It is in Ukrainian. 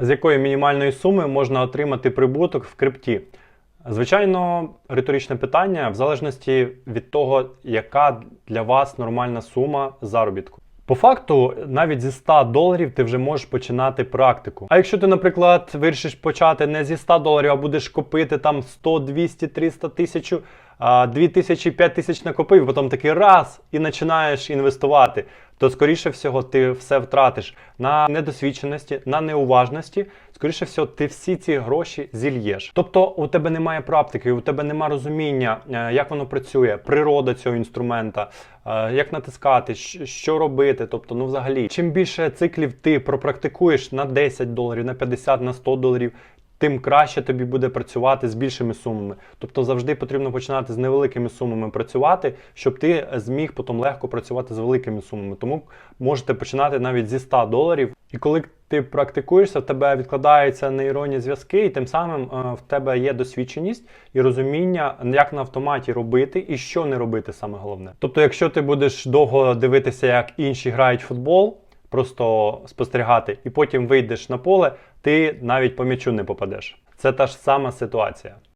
З якої мінімальної суми можна отримати прибуток в крипті? Звичайно, риторичне питання в залежності від того, яка для вас нормальна сума заробітку. По факту, навіть зі 100 доларів ти вже можеш починати практику. А якщо ти, наприклад, вирішиш почати не зі 100 доларів, а будеш копити там 100, 200, 300 тисяч, 2 тисячі, 5 тисяч накопив, потім такий раз і починаєш інвестувати, то скоріше всього ти все втратиш на недосвідченості, на неуважності. Скоріше всього, ти всі ці гроші зільєш. Тобто у тебе немає практики, у тебе немає розуміння, е, як воно працює, природа цього інструмента, е, як натискати, що робити. Тобто, ну взагалі, чим більше циклів ти пропрактикуєш на 10 доларів, на 50, на 100 доларів, тим краще тобі буде працювати з більшими сумами. Тобто завжди потрібно починати з невеликими сумами працювати, щоб ти зміг потім легко працювати з великими сумами. Тому можете починати навіть зі 100 доларів. І коли ти практикуєшся, в тебе відкладаються нейронні зв'язки, і тим самим е, в тебе є досвідченість і розуміння, як на автоматі робити і що не робити, саме головне. Тобто, якщо ти будеш довго дивитися, як інші грають в футбол, просто спостерігати, і потім вийдеш на поле, ти навіть по м'ячу не попадеш. Це та ж сама ситуація.